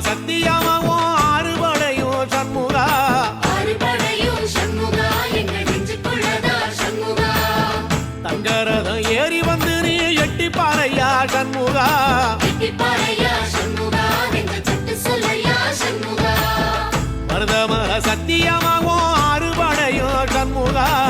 சத்தியமாவோ ஆறுபடையோ சண்முகா. தங்கரதம் ஏறி வந்து நீ எட்டி பாறையா சண்முகா. மருதமர சத்தியமாவோ ஆறுபடையோ சண்முகா.